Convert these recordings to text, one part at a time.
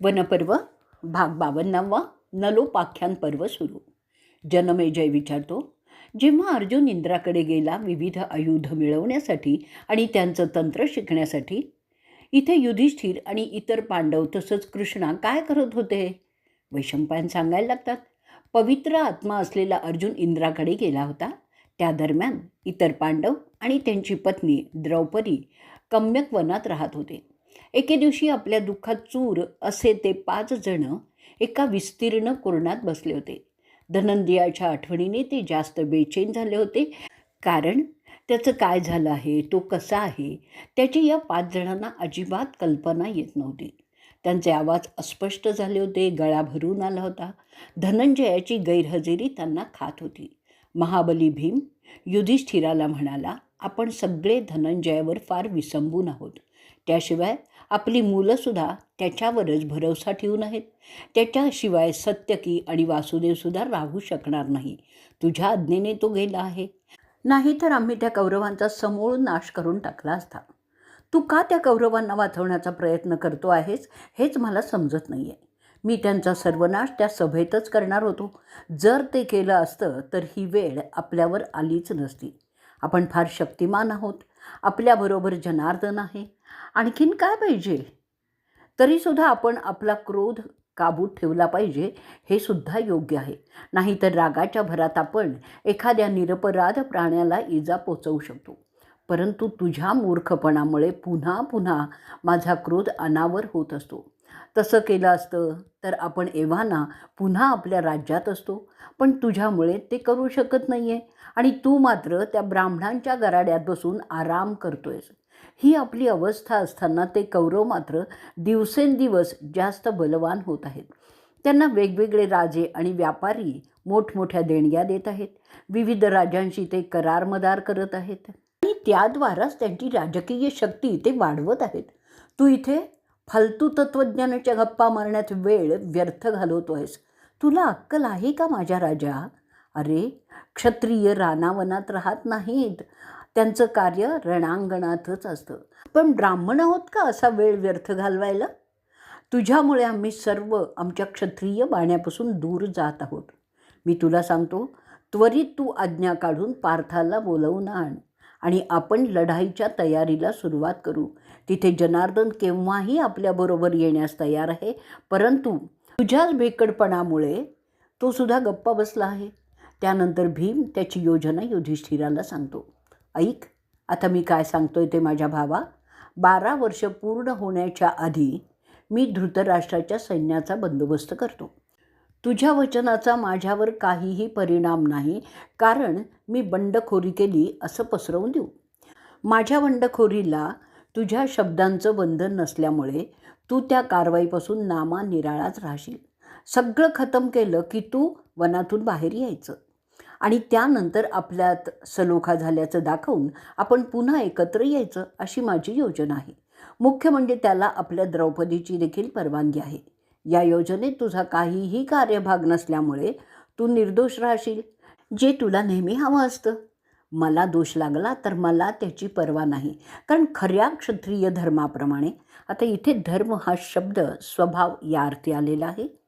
वनपर्व भाग बावन्नावा नलोपाख्यान पर्व सुरू. जनमेजय विचारतो जेव्हा अर्जुन इंद्राकडे गेला विविध आयुध मिळवण्यासाठी आणि त्यांचं तंत्र शिकण्यासाठी इथे युधिष्ठिर आणि इतर पांडव तसंच कृष्णा काय करत होते? वैशंपायन सांगायला लागतात पवित्र आत्मा असलेला अर्जुन इंद्राकडे गेला होता. त्या दरम्यान इतर पांडव आणि त्यांची पत्नी द्रौपदी कम्यक वनात राहत होते. एके दिवशी आपल्या दुःखात चूर असे ते पाच जण एका विस्तीर्ण कोरणात बसले होते. धनंदियाच्या आठवणीने ते जास्त बेचैन झाले होते. कारण त्याचं काय झालं आहे तो कसा आहे त्याची या पाच जणांना अजिबात कल्पना येत नव्हती. त्यांचे आवाज अस्पष्ट झाले होते गळा भरून आला होता. धनंजयाची गैरहजेरी त्यांना खात होती. महाबली भीम युधिष्ठिराला म्हणाला आपण सगळे धनंजयावर फार विसंबून आहोत. त्याशिवाय आपली मुलंसुद्धा त्याच्यावरच भरवसा ठेवून आहेत. त्याच्याशिवाय सत्यकी आणि वासुदेवसुद्धा राहू शकणार नाही. तुझ्या आज्ञेने तो गेला आहे. नाहीतर आम्ही त्या कौरवांचा समूळ नाश करून टाकला असता. तू का त्या कौरवांना वाचवण्याचा प्रयत्न करतो आहेस हेच मला समजत नाही आहे मी त्यांचा सर्वनाश त्या सभेतच करणार होतो. जर ते केलं असतं तर ही वेळ आपल्यावर आलीच नसती. आपण फार शक्तिमान आहोत. आपल्याबरोबर जनार्दन आहे. आणखीन काय पाहिजे? तरीसुद्धा आपण आपला क्रोध काबूत ठेवला पाहिजे हे सुद्धा योग्य आहे. नाहीतर रागाच्या भरात आपण एखाद्या निरपराध प्राण्याला इजा पोचवू शकतो. परंतु तुझ्या मूर्खपणामुळे पुन्हा पुन्हा माझा क्रोध अनावर होत असतो. तसं केलं असतं? तर आपण एव्हाना पुन्हा आपल्या राज्यात असतो. पण तुझ्यामुळे ते करू शकत नाही आहे आणि तू मात्र त्या ब्राह्मणांच्या गराड्यात बसून आराम करतोयस. ही आपली अवस्था असताना ते कौरव मात्र दिवसेंदिवस जास्त बलवान होत आहेत. त्यांना वेगवेगळे राजे आणि व्यापारी मोठमोठ्या देणग्या देत आहेत. विविध राजांशी ते करारमदार करत आहेत. आणि त्याद्वाराच त्यांची राजकीय शक्ती ते वाढवत आहेत. तू इथे फालतू तत्त्वज्ञानाच्या गप्पा मारण्यात वेळ व्यर्थ घालवतो आहेस तुला अक्कल आहे का माझ्या राजा? अरे क्षत्रिय रानावनात राहत नाहीत. त्यांचं कार्य रणांगणातच असतं. पण ब्राह्मण आहोत का असा वेळ व्यर्थ घालवायला? तुझ्यामुळे आम्ही सर्व आमच्या क्षत्रिय बाण्यापासून दूर जात आहोत. मी तुला सांगतो त्वरित तू आज्ञा काढून पार्थाला बोलवून आण. आणि आपण लढाईच्या तयारीला सुरुवात करू. तिथे जनार्दन केव्हाही आपल्याबरोबर येण्यास तयार आहे परंतु तुझ्याच भेकडपणामुळे तो सुद्धा गप्पा बसला आहे. त्यानंतर भीम त्याची योजना युधिष्ठिराला सांगतो. ऐक आता मी काय सांगतोय ते माझ्या भावा. बारा वर्ष पूर्ण होण्याच्या आधी मी धृतराष्ट्राच्या सैन्याचा बंदोबस्त करतो. तुझ्या वचनाचा माझ्यावर काहीही परिणाम नाही कारण मी बंडखोरी केली असं पसरवून देऊ. माझ्या बंडखोरीला तुझ्या शब्दांचं बंधन नसल्यामुळे तू त्या कारवाईपासून नामा निराळाच राहशील. सगळं खतम केलं की तू वनातून बाहेर यायचं. आणि त्यानंतर आपल्यात सलोखा झाल्याचं दाखवून आपण पुन्हा एकत्र यायचं अशी माझी योजना आहे. मुख्य म्हणजे त्याला आपल्या द्रौपदीची देखील परवानगी आहे. या योजनेत तुझा काहीही कार्यभाग नसल्यामुळे तू निर्दोष राहशील जे तुला नेहमी हवं असतं. मला दोष लागला तर मला त्याची पर्वा नाही. कारण खऱ्या क्षत्रिय धर्माप्रमाणे आता इथे धर्म हा शब्द स्वभाव या अर्थी आलेला आहे.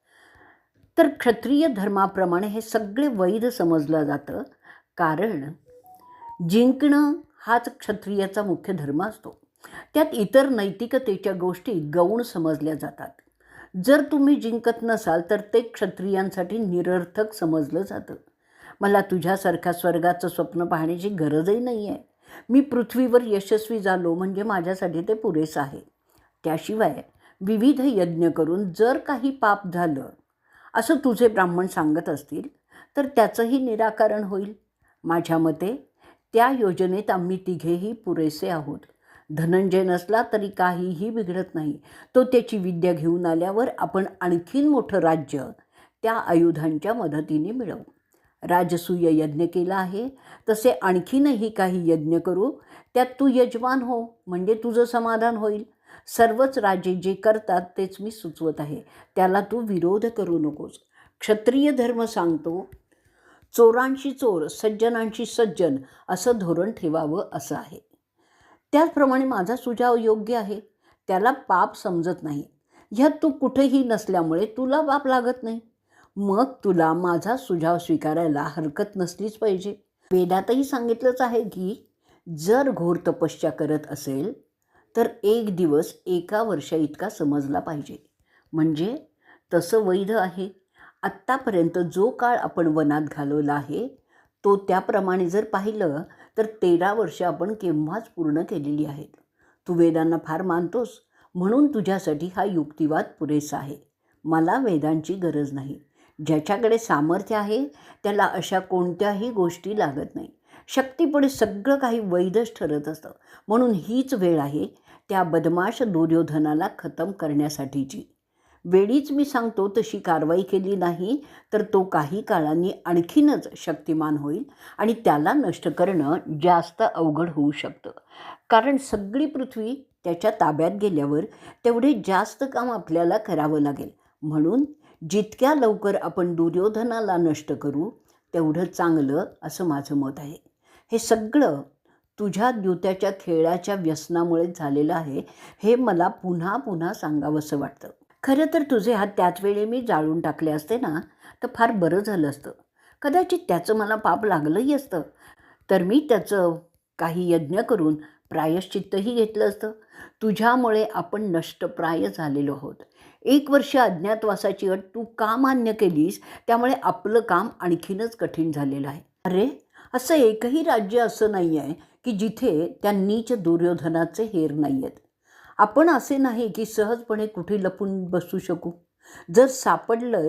तर क्षत्रिय धर्माप्रमाणे हे सगळे वैध समजलं जातं. कारण जिंकणं हाच क्षत्रियाचा मुख्य धर्म असतो. त्यात इतर नैतिकतेच्या गोष्टी गौण समजल्या जातात. जर तुम्ही जिंकत नसाल तर ते क्षत्रियांसाठी निरर्थक समजलं जातं. मला तुझ्यासारख्या स्वर्गाचं स्वप्न पाहण्याची गरजही नाही आहे मी पृथ्वीवर यशस्वी झालो म्हणजे माझ्यासाठी ते पुरेसं आहे. त्याशिवाय विविध यज्ञ करून जर काही पाप झालं असं तुझे ब्राह्मण सांगत असतील तर त्याचंही निराकरण होईल. माझ्या मते त्या योजनेत आम्ही तिघेही पुरेसे आहोत. धनंजय नसला तरी काहीही बिघडत नाही. तो त्याची विद्या घेऊन आल्यावर आपण आणखीन मोठं राज्य त्या आयुधांच्या मदतीने मिळवू. राजसूय यज्ञ केला आहे. तसे आणखीनही काही यज्ञ करू. त्यात तू यजमान हो म्हणजे तुझं समाधान होईल. सर्वच राजे जे करतात तेच मी सुचवत आहे. त्याला तू विरोध करू नकोस. क्षत्रिय धर्म सांगतो चोरांशी चोर सज्जनांशी सज्जन असं धोरण ठेवावं असं आहे. त्याचप्रमाणे माझा सुझाव योग्य आहे. त्याला पाप समजत नाही. ह्यात तू कुठेही नसल्यामुळे तुला बाप लागत नाही. मग तुला माझा सुझाव स्वीकारायला हरकत नसलीच पाहिजे. वेदातही सांगितलंच आहे की जर घोर तपश्चर्या करत असेल तर एक दिवस एका वर्षा इतका समजला पाहिजे. म्हणजे तसं वैध आहे. आत्तापर्यंत जो काळ आपण वनात घालवला आहे तो त्याप्रमाणे जर पाहिलं तर तेरा वर्ष आपण केव्हाच पूर्ण केलेली आहेत. तू वेदांना फार मानतोस म्हणून तुझ्यासाठी हा युक्तिवाद पुरेसा आहे. मला वेदांची गरज नाही. ज्याच्याकडे सामर्थ्य आहे त्याला अशा कोणत्याही गोष्टी लागत नाही. शक्तीपुढे सगळं काही वैधच ठरत असतं. म्हणून हीच वेळ आहे त्या बदमाश दुर्योधनाला खतम करण्यासाठीची. वेळीच मी सांगतो तशी कारवाई केली नाही तर तो काही काळांनी आणखीनच शक्तिमान होईल आणि त्याला नष्ट करणं जास्त अवघड होऊ शकतं. कारण सगळी पृथ्वी त्याच्या ताब्यात गेल्यावर तेवढे जास्त काम आपल्याला करावं लागेल. म्हणून जितक्या लवकर आपण दुर्योधनाला नष्ट करू तेवढं चांगलं असं माझं मत आहे. हे सगळं तुझ्या द्युत्याच्या खेळाच्या व्यसनामुळेच झालेलं आहे हे मला पुन्हा पुन्हा सांगावंसं वाटतं. खरं तर तुझे हात त्याच वेळी मी जाळून टाकले असते ना तर फार बरं झालं असतं. कदाचित त्याचं मला पाप लागलंही असतं. तर मी त्याचं काही यज्ञ करून प्रायश्चित्तही घेतलं असतं. तुझ्यामुळे आपण नष्टप्राय झालेलो आहोत. एक वर्ष अज्ञातवासाची अट तू का मान्य केलीस? त्यामुळे आपलं काम आणखीनच कठीण झालेलं आहे. अरे असं एकही राज्य असं नाही आहे की जिथे त्या नीच दुर्योधनाचे हेर नाही आहेत आपण असे नाही की सहजपणे कुठे लपून बसू शकू. जर सापडलं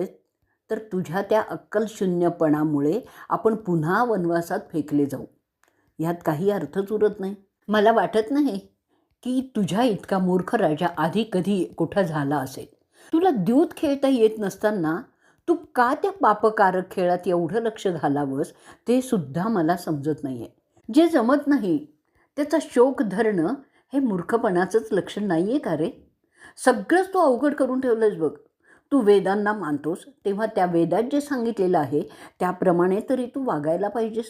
तर तुझ्या त्या अक्कलशून्यपणामुळे आपण पुन्हा वनवासात फेकले जाऊ. ह्यात काही अर्थच उरत नाही. मला वाटत नाही की तुझ्या इतका मूर्ख राजा आधी कधी कुठं झाला असेल. तुला द्यूत खेळता येत नसताना तू का त्या पापकारक खेळात एवढं लक्ष घालावंस ते सुद्धा मला समजत नाही आहे जे जमत नाही त्याचा शोक धरणं हे मूर्खपणाचंच लक्षण नाही आहे का रे? सगळंच तू अवघड करून ठेवलंस बघ. तू वेदांना मानतोस तेव्हा त्या वेदात जे सांगितलेलं आहे त्याप्रमाणे तरी तू वागायला पाहिजेस.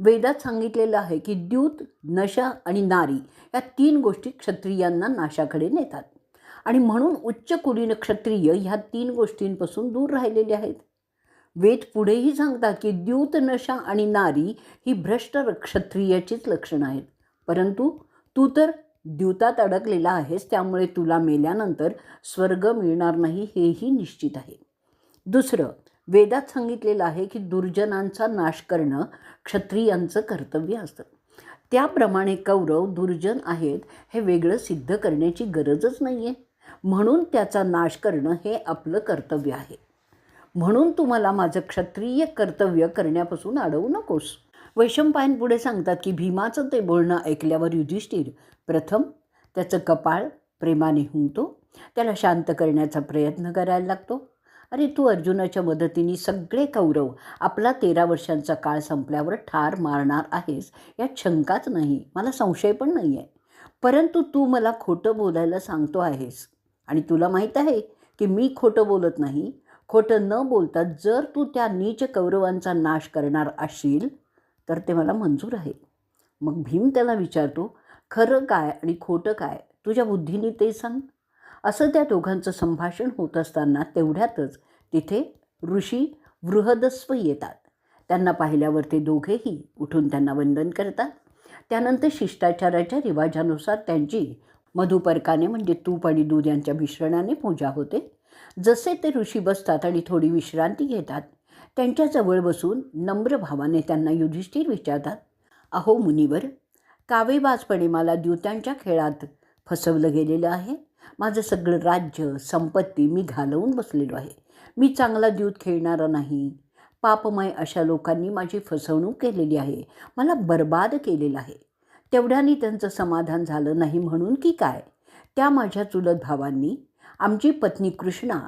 वेदात सांगितलेलं आहे की द्यूत नशा आणि नारी या तीन गोष्टी क्षत्रियांना नाशाकडे नेतात. आणि म्हणून उच्च कुलीन क्षत्रिय ह्या तीन गोष्टींपासून दूर राहिलेले आहेत. वेद पुढेही सांगतात की द्यूत नशा आणि नारी ही भ्रष्ट क्षत्रियाचीच लक्षणं आहेत. परंतु तू तर द्यूतात अडकलेला आहेस त्यामुळे तुला मेल्यानंतर स्वर्ग मिळणार नाही हेही निश्चित आहे. दुसरं वेदात सांगितलेलं आहे की दुर्जनांचा नाश करणं क्षत्रियांचं कर्तव्य असतं. त्याप्रमाणे कौरव दुर्जन आहेत हे वेगळं सिद्ध करण्याची गरजच नाही आहे म्हणून त्याचा नाश करणं हे आपलं कर्तव्य आहे. म्हणून तुम्हाला माझं क्षत्रिय कर्तव्य करण्यापासून अडवू नकोस. वैशंपायन पुढे सांगतात की भीमाचं ते बोलणं ऐकल्यावर युधिष्ठिर प्रथम त्याचं कपाळ प्रेमाने हुंकतो त्याला शांत करण्याचा प्रयत्न करायला लागतो. अरे तू अर्जुनाच्या मदतीने सगळे कौरव आपला तेरा वर्षांचा काळ संपल्यावर ठार मारणार आहेस यात शंकाच नाही मला संशय पण नाही आहे परंतु तू मला खोटं बोलायला सांगतो आहेस आणि तुला माहीत आहे की मी खोटं बोलत नाही. खोटं न बोलता जर तू त्या नीच कौरवांचा नाश करणार असशील तर ते मला मंजूर आहे मग भीम त्याला विचारतो खरं काय आणि खोटं काय? तुझ्या बुद्धीने ते सांग. असं त्या दोघांचं संभाषण होत असताना तेवढ्यातच तिथे ऋषी बृहदस्व येतात. त्यांना पाहिल्यावर ते दोघेही उठून त्यांना वंदन करतात. त्यानंतर शिष्टाचाराच्या रिवाजानुसार त्यांची मधुपर्काने म्हणजे तूप आणि दूध यांच्या मिश्रणाने पूजा होते. जसे ते ऋषी बसतात आणि थोडी विश्रांती घेतात त्यांच्याजवळ बसून नम्र भावाने त्यांना युधिष्ठिर विचारतात अहो मुनिवर कावेबाजपणे मला द्यूत्यांच्या खेळात फसवलं गेलेलं आहे. माझं सगळं राज्य संपत्ती मी घालवून बसलेलो आहे. मी चांगला द्यूत खेळणारा नाही. पापमय अशा लोकांनी माझी फसवणूक केलेली आहे. मला बर्बाद केलेलं आहे. तेवढ्यानी त्यांचं समाधान झालं नाही म्हणून की काय त्या माझ्या चुलत भावांनी आमची पत्नी कृष्णा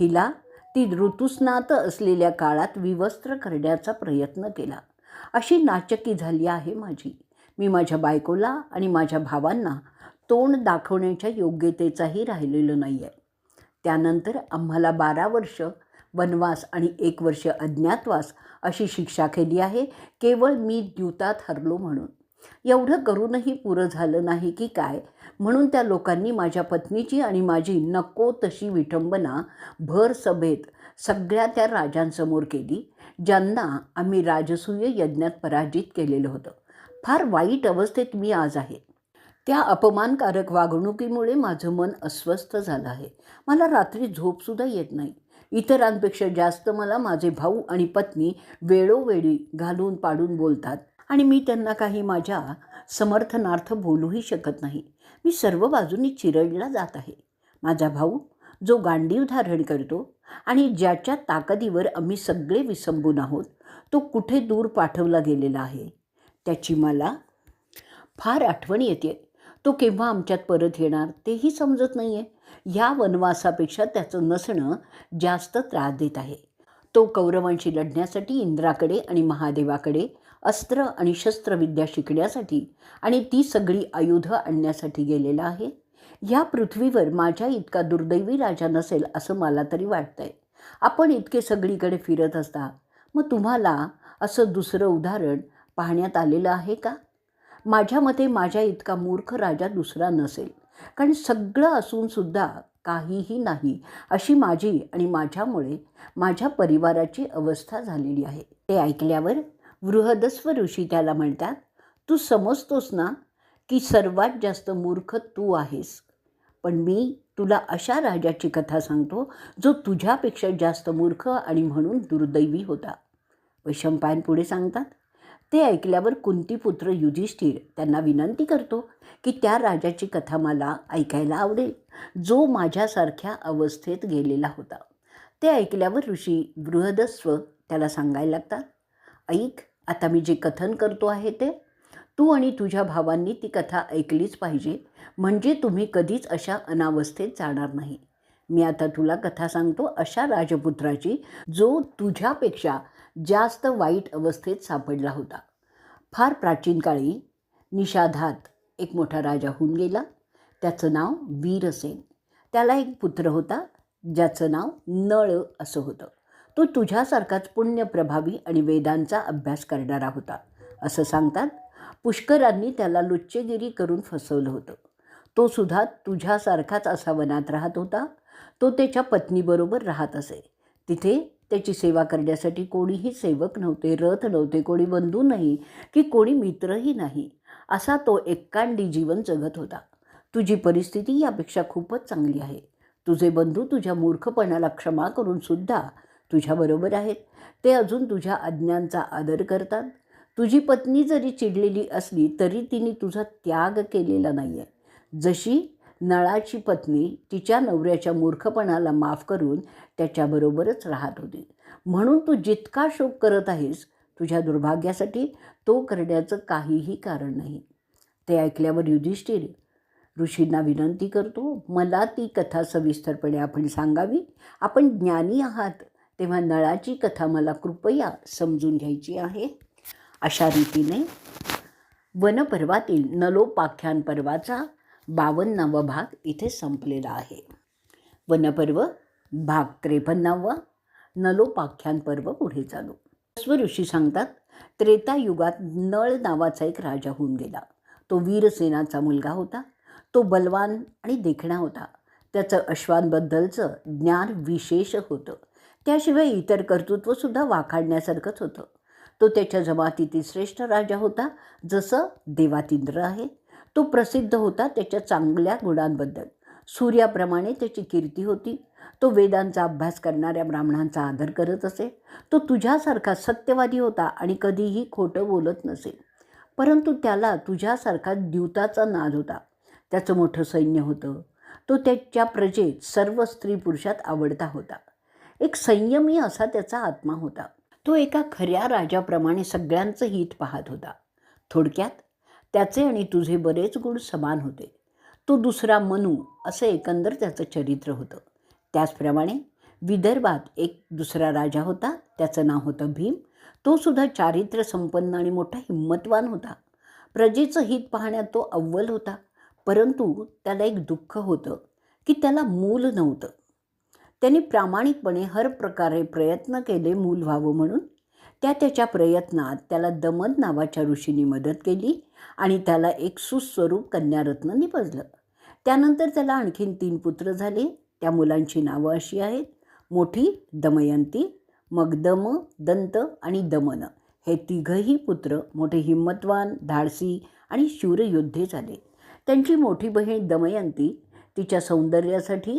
हिला ती ऋतुस्नात असलेल्या काळात विवस्त्र करण्याचा प्रयत्न केला. अशी नाचकी झाली आहे माझी. मी माझ्या बायकोला आणि माझ्या भावांना तोंड दाखवण्याच्या योग्यतेचाही राहिलेलो नाही आहे त्यानंतर आम्हाला बारा वर्ष वनवास आणि एक वर्ष अज्ञातवास अशी शिक्षा केली आहे. केवळ मी द्यूतात हरलो म्हणून. एवढं करूनही पुरं झालं नाही की काय? म्हणून त्या लोकांनी माझ्या पत्नीची आणि माझी नको तशी विठंबना भर सभेत सगळ्या त्या राजांसमोर केली ज्यांना आम्ही राजसूय यज्ञात पराजित केलेलं होतं. फार वाईट अवस्थेत मी आज आहे. त्या अपमानकारक वागणुकीमुळे माझं मन अस्वस्थ झालं आहे. मला रात्री झोपसुद्धा येत नाही. इतरांपेक्षा जास्त मला माझे भाऊ आणि पत्नी वेळोवेळी घालून पाडून बोलतात आणि मी त्यांना काही माझ्या समर्थनार्थ बोलूही शकत नाही. मी सर्व बाजूनी चिरडला जात आहे. माझा भाऊ जो गांडीव धारण करतो आणि ज्याच्या ताकदीवर आम्ही सगळे विसंबून आहोत तो कुठे दूर पाठवला गेलेला आहे? त्याची मला फार आठवण येते. तो केव्हा आमच्यात परत येणार तेही समजत नाही आहे ह्या वनवासापेक्षा त्याचं नसणं जास्त त्रास देत आहे. तो कौरवांशी लढण्यासाठी इंद्राकडे आणि महादेवाकडे अस्त्र आणि शस्त्रविद्या शिकण्यासाठी आणि ती सगळी आयुधं आणण्यासाठी गेलेला आहे. ह्या पृथ्वीवर माझ्या इतका दुर्दैवी राजा नसेल असं मला तरी वाटतंय. आपण इतके सगळीकडे फिरत असता मग तुम्हाला असं दुसरं उदाहरण पाहण्यात आलेलं आहे का? माझ्या मते माझ्या इतका मूर्ख राजा दुसरा नसेल कारण सगळं असूनसुद्धा काहीही नाही अशी माझी आणि माझ्यामुळे माझ्या परिवाराची अवस्था झालेली आहे. ते ऐकल्यावर बृहदस्व ऋषी त्याला म्हणतात तू समजतोस ना की सर्वात जास्त मूर्ख तू आहेस. पण मी तुला अशा राजाची कथा सांगतो जो तुझ्यापेक्षा जास्त मूर्ख आणि म्हणून दुर्दैवी होता. वैशंपायन पुढे सांगतात ते ऐकल्यावर कुंतीपुत्र युधिष्ठिर त्यांना विनंती करतो की त्या राजाची कथा मला ऐकायला आवडेल जो माझ्यासारख्या अवस्थेत गेलेला होता. ते ऐकल्यावर ऋषी बृहदस्व त्याला सांगायला लागतात ऐक आता मी जे कथन करतो आहे ते तू आणि तुझ्या भावांनी ती कथा ऐकलीच पाहिजे. म्हणजे तुम्ही कधीच अशा अनावस्थेत जाणार नाही. मी आता तुला कथा सांगतो अशा राजपुत्राची जो तुझ्यापेक्षा जास्त वाईट अवस्थेत सापडला होता. फार प्राचीन काळी निषाधात एक मोठा राजा होऊन गेला. त्याचं नाव वीरसेन. त्याला एक पुत्र होता ज्याचं नाव नळ असं होतं. तो तुझ्यासारखाच पुण्यप्रभावी आणि वेदांचा अभ्यास करणारा होता. असं सांगतात पुष्करांनी त्याला लुच्चेगिरी करून फसवलं होतं. तो सुद्धा तुझ्यासारखाच असा वनात राहत होता. तो त्याच्या पत्नीबरोबर राहत असे. तिथे त्याची सेवा करण्यासाठी कोणीही सेवक नव्हते रथ नव्हते कोणी बंधू नाही की कोणी मित्रही नाही. असा तो एकांडी जीवन जगत होता. तुझी परिस्थिती यापेक्षा खूपच चांगली आहे. तुझे बंधू तुझ्या मूर्खपणाला क्षमा करून सुद्धा तुझ्याबरोबर आहेत. ते अजून तुझ्या आज्ञांचा आदर करतात. तुझी पत्नी जरी चिडलेली असली तरी तिने तुझा त्याग केलेला नाही आहे जशी नळाची पत्नी तिच्या नवऱ्याच्या मूर्खपणाला माफ करून त्याच्याबरोबरच राहत होती. म्हणून तू जितका शोक करत आहेस तुझ्या दुर्भाग्यासाठी तो करण्याचं काहीही कारण नाही. ते ऐकल्यावर युधिष्ठिर ऋषींना विनंती करतो मला ती कथा सविस्तरपणे आपण सांगावी. आपण ज्ञानी आहात. तेव्हा नळाची कथा मला कृपया समजून घ्यायची आहे. अशा रीतीने वनपर्वातील नलोपाख्यान पर्वाचा बावन्नावा भाग इथे संपलेला आहे. वनपर्व भाग त्रेपन्नावा नलोपाख्यान पर्व पुढे चालू. स्व ऋषी सांगतात त्रेतायुगात नळ नावाचा एक राजा होऊन गेला. तो वीरसेनाचा मुलगा होता. तो बलवान आणि देखणा होता. त्याचं अश्वांबद्दलचं ज्ञान विशेष होतं. त्याशिवाय इतर कर्तृत्वसुद्धा वाखाडण्यासारखंच होतं. तो त्याच्या जमातीतील श्रेष्ठ राजा होता. जसं देवातिंद्र आहे तो प्रसिद्ध होता त्याच्या चांगल्या गुणांबद्दल. सूर्याप्रमाणे त्याची कीर्ती होती. तो वेदांचा अभ्यास करणाऱ्या ब्राह्मणांचा आदर करत असे. तो तुझ्यासारखा सत्यवादी होता आणि कधीही खोटं बोलत नसे. परंतु त्याला तुझ्यासारखा द्यूताचा नाद होता. त्याचं मोठं सैन्य होतं. तो त्याच्या प्रजेत सर्व स्त्री पुरुषात आवडता होता. एक संयमी असा त्याचा आत्मा होता. तो एका खऱ्या राजाप्रमाणे सगळ्यांचं हित पाहत होता. थोडक्यात त्याचे आणि तुझे बरेच गुण समान होते. तो दुसरा मनू असं एकंदर त्याचं चरित्र होतं. त्याचप्रमाणे विदर्भात एक दुसरा राजा होता त्याचं नाव होतं भीम. तो सुद्धा चारित्र्य संपन्न आणि मोठा हिंमतवान होता. प्रजेचं हित पाहण्यात तो अव्वल होता. परंतु त्याला एक दुःख होतं की त्याला मूल नव्हतं. त्यांनी प्रामाणिकपणे हर प्रकारे प्रयत्न केले मूल व्हावं म्हणून. त्या त्याच्या प्रयत्नात त्याला दमन नावाच्या ऋषींनी मदत केली आणि त्याला एक सुस्वरूप कन्यारत्न निपजलं त्यानंतर त्याला आणखीन तीन पुत्र झाले. त्या मुलांची नावं अशी आहेत. मोठी दमयंती मग दम दंत आणि दमन. हे तिघही पुत्र मोठे हिंमतवान धाडसी आणि शूरयोद्धे झाले. त्यांची मोठी बहीण दमयंती तिच्या सौंदर्यासाठी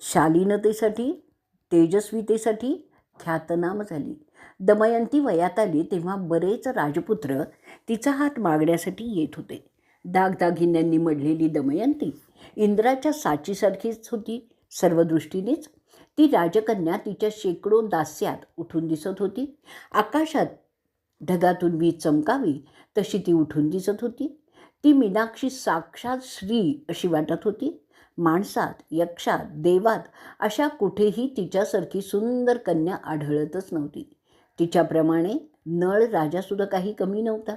शालीनतेसाठी तेजस्वितेसाठी ख्यातनाम झाली. दमयंती वयात आली तेव्हा बरेच राजपुत्र तिचा हात मागण्यासाठी येत होते. दागदागिन्यांनी मढलेली दमयंती इंद्राच्या साचीसारखीच होती. सर्व दृष्टीनेच ती राजकन्या तिच्या शेकडो दास्यात उठून दिसत होती. आकाशात ढगातून वीज चमकावी तशी ती उठून दिसत होती. ती मीनाक्षी साक्षात श्री अशी वाटत होती. माणसात यक्षात देवात अशा कुठेही तिच्यासारखी सुंदर कन्या आढळतच नव्हती. तिच्याप्रमाणे नळ राजासुद्धा काही कमी नव्हता.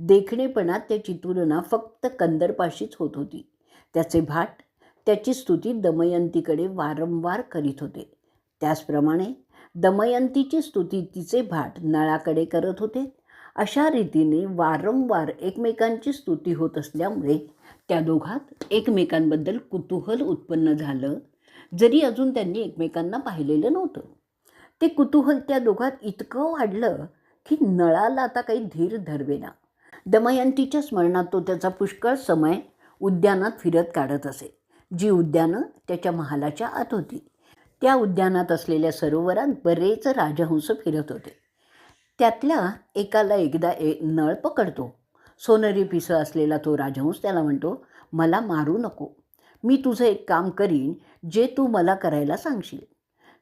देखणेपणात त्याची तुलना फक्त कंदरपाशीच होत होती. त्याचे भाट त्याची स्तुती दमयंतीकडे वारंवार करीत होते. त्याचप्रमाणे दमयंतीची स्तुती तिचे भाट नळाकडे करत होते. अशा रीतीने वारंवार एकमेकांची स्तुती होत असल्यामुळे त्या दोघात एकमेकांबद्दल कुतूहल उत्पन्न झालं जरी अजून त्यांनी एकमेकांना पाहिलेलं नव्हतं. ते कुतूहल त्या दोघात इतकं वाढलं की नळाला आता काही धीर धरवेना. दमयंतीच्या स्मरणात तो त्याचा पुष्कळ समय उद्यानात फिरत काढत असे जी उद्यानं त्याच्या महालाच्या आत होती. त्या उद्यानात असलेल्या सरोवरात बरेच राजहंस फिरत होते. त्यातल्या एकाला एकदा ए नळ पकडतो. सोनेरी पिसं असलेला तो राजहंस त्याला म्हणतो मला मारू नको. मी तुझं एक काम करीन जे तू मला करायला सांगशील.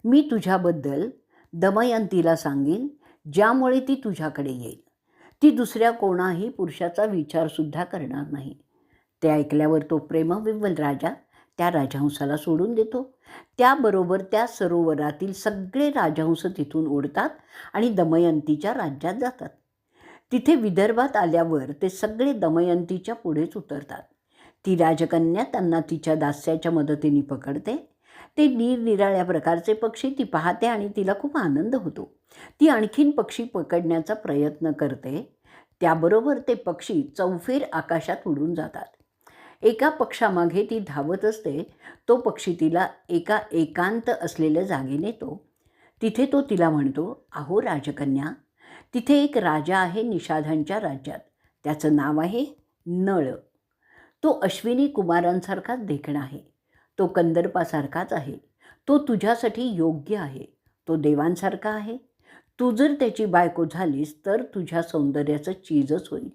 मी तुझ्याबद्दल दमयंतीला सांगेन ज्यामुळे ती तुझ्याकडे येईल. ती दुसऱ्या कोणाही पुरुषाचा विचारसुद्धा करणार नाही. ते ऐकल्यावर तो प्रेमविव्वल राजा त्या राजहंसाला सोडून देतो. त्याबरोबर त्या सरोवरातील सगळे राजहंस तिथून ओढतात आणि दमयंतीच्या राज्यात जातात. तिथे विदर्भात आल्यावर ते सगळे दमयंतीच्या पुढेच उतरतात. ती राजकन्या त्यांना तिच्या दास्याच्या मदतीने पकडते. ते निरनिराळ्या प्रकारचे पक्षी ती पाहते आणि तिला खूप आनंद होतो. ती आणखीन पक्षी पकडण्याचा प्रयत्न करते. त्याबरोबर ते पक्षी चौफेर आकाशात उडून जातात. एका पक्षामागे ती धावत असते तो पक्षी तिला एका एकांत असलेल्या जागी नेतो. तिथे तो तिला म्हणतो अहो राजकन्या तिथे एक राजा आहे निषाधांच्या राज्यात. त्याचं नाव आहे नळ. तो अश्विनी कुमारांसारखाच देखणा आहे. तो कंदर्पासारखाच आहे. तो तुझ्यासाठी योग्य आहे. तो देवांसारखा आहे. तू जर त्याची बायको झालीस तर तुझ्या सौंदर्याचं चीजच होईल.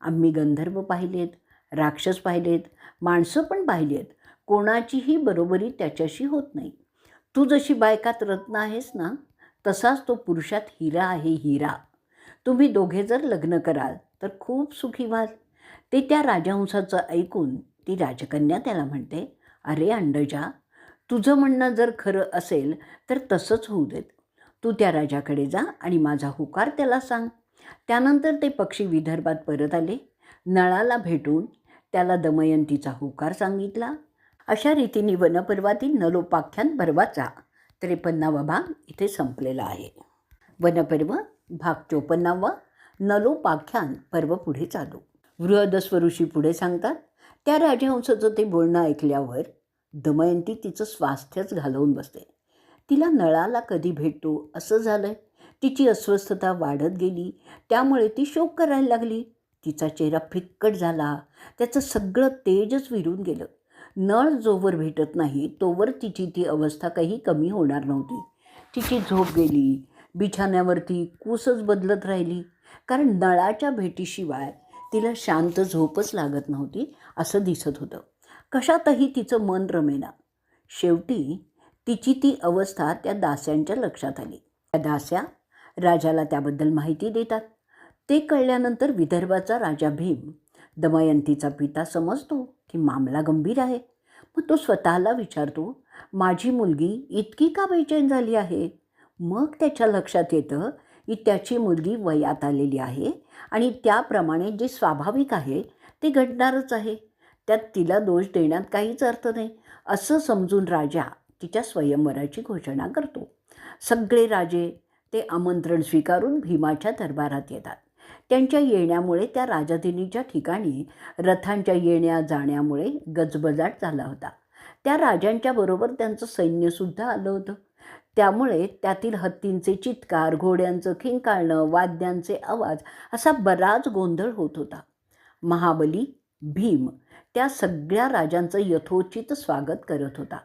आम्ही गंधर्व पाहिलेत. राक्षस पाहिलेत माणसं पण पाहिली आहेत कोणाचीही बरोबरी त्याच्याशी होत नाही. तू जशी बायकात रत्न आहेस ना तसाच तो पुरुषात हिरा आहे हिरा. तुम्ही दोघे जर लग्न कराल तर खूप सुखी व्हाल. ते त्या राजहंसाचं ऐकून ती राजकन्या त्याला म्हणते अरे अंडजा तुझं म्हणणं जर खरं असेल तर तसंच होऊ देत. तू त्या राजाकडे जा आणि माझा हुकार त्याला सांग. त्यानंतर ते पक्षी विदर्भात परत आले. नळाला भेटून त्याला दमयंतीचा होकार सांगितला. अशा रीतीने वनपर्वातील नलोपाख्यान पर्वाचा त्रेपन्नावा भाग इथे संपलेला आहे. वनपर्व भाग चोपन्नावा नलोपाख्यान पर्व पुढे चालू. बृहदस्वऋषी पुढे सांगतात त्या राजहंसाचं ते बोलणं ऐकल्यावर दमयंती तिचं स्वास्थ्यच घालवून बसते. तिला नळाला कधी भेटतो असं झालं तिची अस्वस्थता वाढत गेली. त्यामुळे ती शोक करायला लागली. तिचा चेहरा फिक्कट झाला. त्याचं सगळं तेजच विरून गेलं. नळ जोवर भेटत नाही तोवर तिची ती अवस्था काही कमी होणार नव्हती. तिची झोप गेली. बिछाण्यावरती कूसच बदलत राहिली. कारण नळाच्या भेटीशिवाय तिला शांत झोपच लागत नव्हती असं दिसत होतं. कशातही तिचं मन रमेना. शेवटी तिची ती अवस्था त्या दास्यांच्या लक्षात आली. त्या दास्या राजाला त्याबद्दल माहिती देतात. ते कळल्यानंतर विदर्भाचा राजा भीम दमयंतीचा पिता समजतो की मामला गंभीर आहे. मग तो स्वतःला विचारतो माझी मुलगी इतकी का बेचैन झाली आहे? मग त्याच्या लक्षात येतं की त्याची मुलगी वयात आलेली आहे आणि त्याप्रमाणे जे स्वाभाविक आहे ते घडणारच आहे. त्यात तिला दोष देण्यात काहीच अर्थ नाही. असं समजून राजा तिच्या स्वयंवराची घोषणा करतो. सगळे राजे ते आमंत्रण स्वीकारून भीमाच्या दरबारात येतात. त्यांच्या येण्यामुळे त्या राजधानीच्या ठिकाणी रथांच्या येण्या जाण्यामुळे गजबजाट झाला होता. त्या राजांच्या बरोबर त्यांचं सैन्यसुद्धा आलं होतं. त्यामुळे त्यातील हत्तींचे चित्कार घोड्यांचं खिंकाळणं वाद्यांचे आवाज असा बराच गोंधळ होत होता. महाबली भीम त्या सगळ्या राजांचं यथोचित स्वागत करत होता.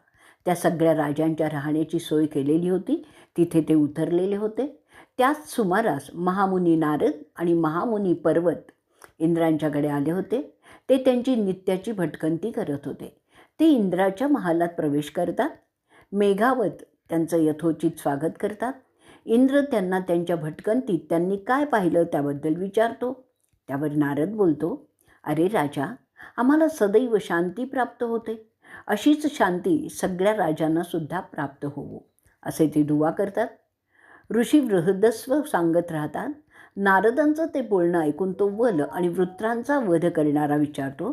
त्या सगळ्या राजांच्या राहण्याची सोय केलेली होती. तिथे ते उतरलेले होते. त्याच सुमारास महामुनी नारद आणि महामुनी पर्वत इंद्रांच्याकडे आले होते. ते त्यांची नित्याची भटकंती करत होते. ते इंद्राच्या महालात प्रवेश करतात. मेघावत त्यांचं यथोचित स्वागत करतात. इंद्र त्यांना त्यांच्या भटकंतीत त्यांनी काय पाहिलं त्याबद्दल विचारतो. त्यावर नारद बोलतो अरे राजा आम्हाला सदैव शांती प्राप्त होते. अशीच शांती सगळ्या राजांनासुद्धा प्राप्त होवो असे ते दुवा करतात. ऋषी बृहदस्व सांगत राहतात नारदांचं ते बोलणं ऐकून तो वल आणि वृत्रांचा वध करणारा विचारतो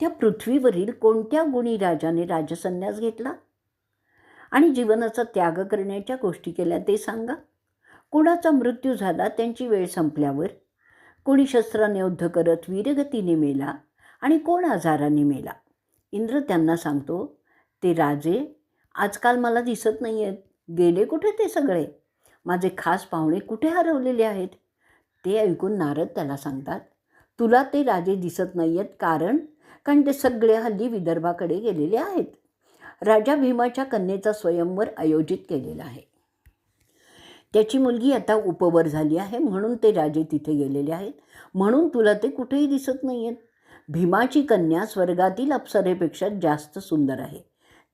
त्या पृथ्वीवरील कोणत्या गुणी राजाने राजसन्यास घेतला? आणि जीवनाचा त्याग करण्याच्या गोष्टी केल्या ते सांगा. कुणाचा मृत्यू झाला त्यांची वेळ संपल्यावर कोणी शस्त्राने युद्ध करत वीरगतीने मेला आणि कोण आजाराने मेला इंद्र त्यांना सांगतो ते राजे आजकाल मला दिसत नाही आहेत गेले कुठे ते सगळे? माझे खास पाहुणे कुठे हरवलेले आहेत? ते ऐकून नारद त्याला सांगतात तुला ते राजे दिसत नाही आहेत कारण कारण ते सगळे हल्ली विदर्भाकडे गेलेले आहेत. राजा भीमाच्या कन्येचा स्वयंवर आयोजित केलेला आहे. त्याची मुलगी आता उपवर झाली आहे म्हणून ते राजे तिथे गेलेले आहेत. म्हणून तुला ते कुठेही दिसत नाही आहेत भीमाची कन्या स्वर्गातील अप्सरेपेक्षा जास्त सुंदर आहे.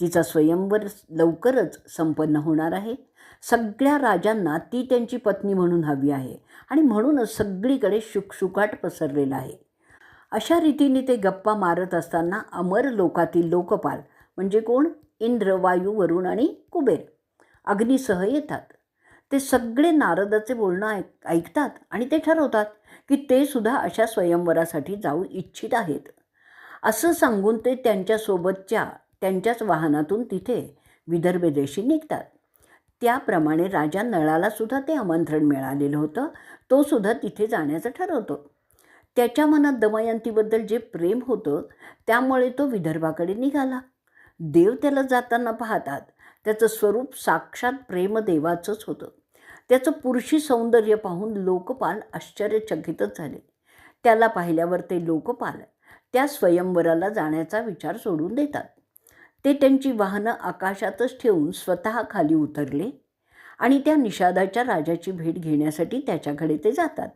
तिचा स्वयंवर लवकरच संपन्न होणार आहे. सगळ्या राजांना ती त्यांची पत्नी म्हणून हवी आहे. आणि म्हणूनच सगळीकडे शुकशुकाट पसरलेला आहे. अशा रीतीने ते गप्पा मारत असताना अमर लोकातील लोकपाल म्हणजे कोण? इंद्र वायू वरुण आणि कुबेर. अग्नीसह येतात. ते सगळे नारदाचे बोलणं ऐक ऐकतात आणि ते ठरवतात की ते सुद्धा अशा स्वयंवरासाठी जाऊ इच्छित आहेत. असं सांगून ते त्यांच्यासोबतच्या त्यांच्याच वाहनातून तिथे विदर्भ देशी निघतात. त्याप्रमाणे राजा नळाला सुद्धा ते आमंत्रण मिळालेलं होतं. तो सुद्धा तिथे जाण्याचं ठरवतो. त्याच्या मनात दमयंतीबद्दल जे प्रेम होतं त्यामुळे तो विदर्भाकडे निघाला. देव त्याला जाताना पाहतात. त्याचं स्वरूप साक्षात प्रेमदेवाचंच होतं. त्याचं पुरुषी सौंदर्य पाहून लोकपाल आश्चर्यचकितच झाले. त्याला पाहिल्यावर ते लोकपाल त्या स्वयंवराला जाण्याचा विचार सोडून देतात. ते त्यांची वाहनं आकाशातच ठेवून स्वतः खाली उतरले आणि त्या निषादाच्या राजाची भेट घेण्यासाठी त्याच्याकडे ते जातात.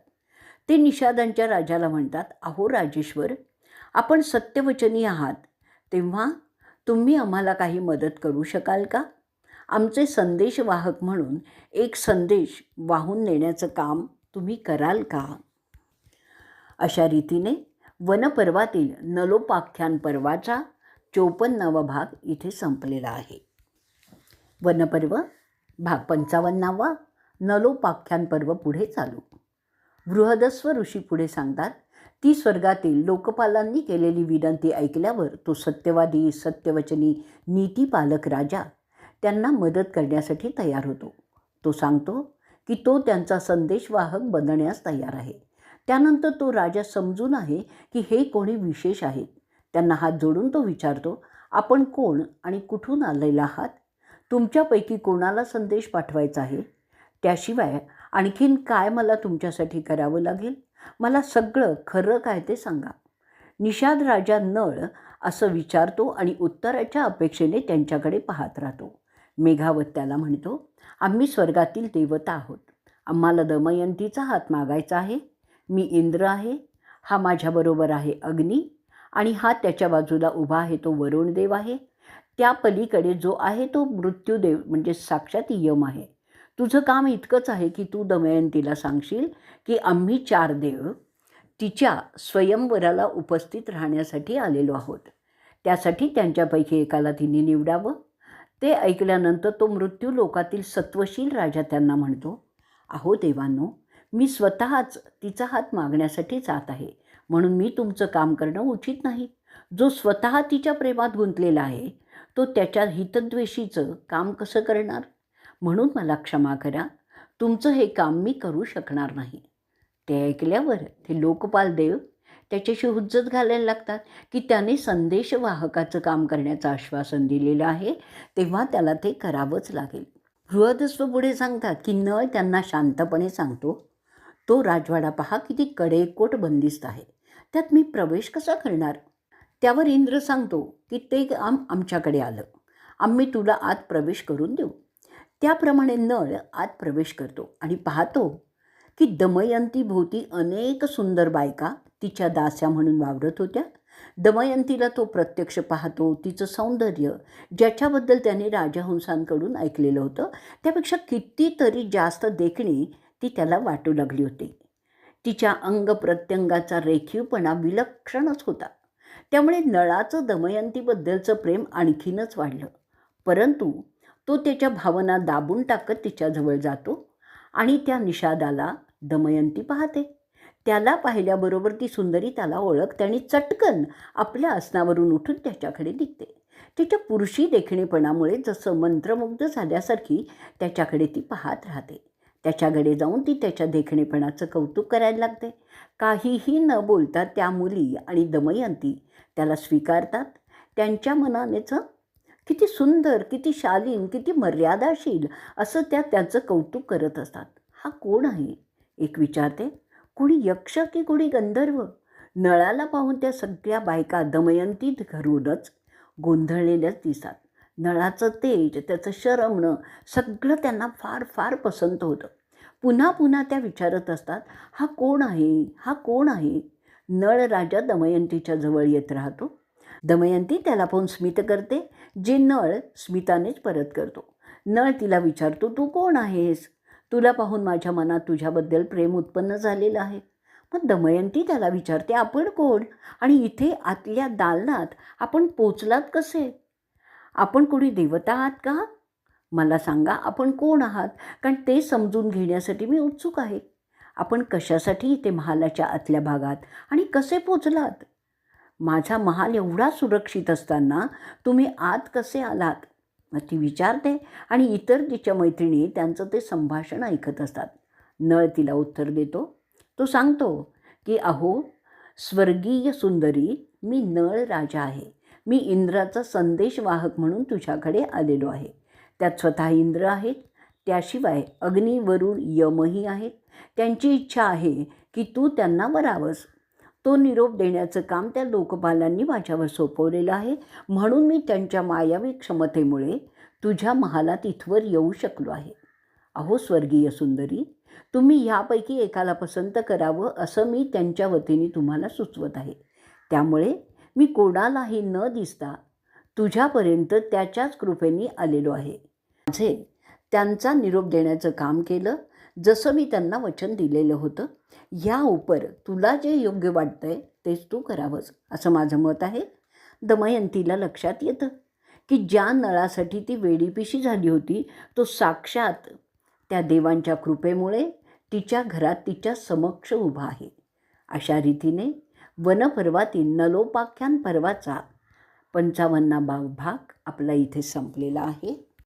ते निषादांच्या राजाला म्हणतात अहो राजेश्वर आपण सत्यवचनी आहात. तेव्हा तुम्ही आम्हाला काही मदत करू शकाल का? आमचे संदेशवाहक म्हणून एक संदेश वाहून नेण्याचं काम तुम्ही कराल का? अशा रीतीने वनपर्वातील नलोपाख्यान पर्वाचा चोपन्नावा भाग इथे संपलेला आहे. वनपर्व भाग पंचावन्नावा नलोपाख्यान पर्व पुढे चालू. बृहदस्व ऋषी पुढे सांगतात ती स्वर्गातील लोकपालांनी केलेली विनंती ऐकल्यावर तो सत्यवादी सत्यवचनी नीतीपालक राजा त्यांना मदत करण्यासाठी तयार होतो. तो सांगतो की तो त्यांचा संदेशवाहक बनण्यास तयार आहे. त्यानंतर तो राजा समजून आहे की हे कोणी विशेष आहेत. त्यांना हात जोडून तो विचारतो आपण कोण आणि कुठून आलेला आहात? तुमच्यापैकी कोणाला संदेश पाठवायचा आहे? त्याशिवाय आणखीन काय मला तुमच्यासाठी करावं लागेल? मला सगळं खरं काय ते सांगा. निषाद राजा नळ असं विचारतो आणि उत्तराच्या अपेक्षेने त्यांच्याकडे पाहत राहतो. मेघावत त्याला म्हणतो आम्ही स्वर्गातील देवता आहोत. आम्हाला दमयंतीचा हात मागायचा आहे. मी इंद्र आहे. हा माझ्याबरोबर आहे अग्नी. आणि हा त्याच्या बाजूला उभा आहे तो वरुणदेव आहे. त्या पलीकडे जो आहे तो मृत्यूदेव म्हणजे साक्षात यम आहे. तुझं काम इतकंच आहे की तू दमयंतीला सांगशील की आम्ही चार देव तिच्या स्वयंवराला उपस्थित राहण्यासाठी आलेलो आहोत. त्यासाठी त्यांच्यापैकी एकाला तिने निवडावं. ते ऐकल्यानंतर तो मृत्यू लोकातील सत्वशील राजा त्यांना म्हणतो अहो देवांनो मी स्वतःच तिचा हात मागण्यासाठी जात आहे. म्हणून मी तुमचं काम करणं उचित नाही. जो स्वतः तिच्या प्रेमात गुंतलेला आहे तो त्याच्या हितद्वेषीचं काम कसं करणार? म्हणून मला क्षमा करा. तुमचं हे काम मी करू शकणार नाही. ते ऐकल्यावर ते लोकपाल देव त्याच्याशी हुज्जत घालायला लागतात की त्याने संदेशवाहकाचं काम करण्याचं आश्वासन दिलेलं आहे तेव्हा त्याला ते करावंच लागेल. बृहदस्व पुढे सांगतात की नळ त्यांना शांतपणे सांगतो. तो राजवाडा पहा किती कडेकोट बंदिस्त आहे. त्यात मी प्रवेश कसा करणार? त्यावर इंद्र सांगतो की ते काम आमच्याकडे आलं. आम्ही तुला आत प्रवेश करून देऊ. त्याप्रमाणे नळ आत प्रवेश करतो आणि पाहतो की दमयंती भोवती अनेक सुंदर बायका तिच्या दास्या म्हणून वावरत होत्या. दमयंतीला तो प्रत्यक्ष पाहतो तिचं सौंदर्य ज्याच्याबद्दल त्याने राजहंसांकडून ऐकलेलं होतं त्यापेक्षा कितीतरी जास्त देखणी ती त्याला वाटू लागली होती. तिच्या अंग प्रत्यंगाचा रेखीवपणा विलक्षणच होता. त्यामुळे नळाचं दमयंतीबद्दलचं प्रेम आणखीनच वाढलं. परंतु तो त्याच्या भावना दाबून टाकत तिच्याजवळ जातो आणि त्या निषादाला दमयंती पाहते. त्याला पाहिल्याबरोबर ती सुंदरी त्याला ओळखते आणि चटकन आपल्या आसनावरून उठून त्याच्याकडे निघते. तिच्या पुरुषी देखणेपणामुळे जसं मंत्रमुग्ध झाल्यासारखी त्याच्याकडे ती पाहत राहते. त्याच्याकडे जाऊन ती त्याच्या देखणेपणाचं कौतुक करायला लागते. काहीही न बोलता त्या मुली आणि दमयंती त्याला स्वीकारतात. त्यांच्या मनानेचं किती सुंदर किती शालीन किती मर्यादाशील असं त्या त्याचं कौतुक करत असतात. हा कोण आहे? एक विचारते. कोणी यक्ष की कोणी गंधर्व? नळाला पाहून त्या सगळ्या बायका दमयंतीत घरूनच गोंधळलेल्याच दिसतात. नळाचं तेज त्याचं शरमणं सगळं त्यांना फार फार पसंत होतं. पुन्हा पुन्हा त्या विचारत असतात हा कोण आहे? हा कोण आहे? नळ राजा दमयंतीच्या जवळ येत राहतो. दमयंती त्याला पाहून स्मित करते जे नळ स्मितानेच परत करतो. नळ तिला विचारतो तू कोण आहेस? तुला पाहून माझ्या मनात तुझ्याबद्दल प्रेम उत्पन्न झालेलं आहे. मग दमयंती त्याला विचारते आपण कोण? आणि इथे आतल्या दालनात आपण पोचलात कसे? आपण कोणी देवता आहात का? मला सांगा आपण कोण आहात? कारण ते समजून घेण्यासाठी मी उत्सुक आहे. आपण कशासाठी इथे महालाच्या आतल्या भागात आणि कसे पोचलात? माझा महाल एवढा सुरक्षित असताना तुम्ही आत कसे आलात? मग ती विचारते आणि इतर तिच्या मैत्रिणी त्यांचं ते संभाषण ऐकत असतात. नळ तिला उत्तर देतो. तो सांगतो की अहो स्वर्गीय सुंदरी मी नळ राजा आहे. मी इंद्राचा संदेशवाहक म्हणून तुझ्याकडे आलेलो आहे. त्यात स्वतः इंद्र आहेत. त्याशिवाय अग्नी वरुण यमही आहेत. त्यांची इच्छा आहे की तू त्यांना वरावस. तो निरोप देण्याचं काम त्या लोकपालांनी माझ्यावर सोपवलेलं आहे. म्हणून मी त्यांच्या मायावी क्षमतेमुळे तुझ्या महालात इथवर येऊ शकलो आहे. अहो स्वर्गीय सुंदरी तुम्ही ह्यापैकी एकाला पसंत करावं असं मी त्यांच्या वतीने तुम्हाला सुचवत आहे. त्यामुळे मी कोणालाही न दिसता तुझ्यापर्यंत त्याच्याच कृपेने आलेलो आहे. माझे त्यांचा निरोप देण्याचं काम केलं जसं मी त्यांना वचन दिलेलं होतं या उपर तुला जे योग्य वाटतं आहे तेच तू करावंस असं माझं मत आहे. दमयंतीला लक्षात येतं की ज्या नळासाठी ती वेडीपिशी झाली होती तो साक्षात त्या देवांच्या कृपेमुळे तिच्या घरात तिच्या समक्ष उभा आहे. अशा रीतीने वनपर्वातील नलोपाख्यान पर्वाचा पंचावन्नावा भाग आपला इथे संपलेला आहे.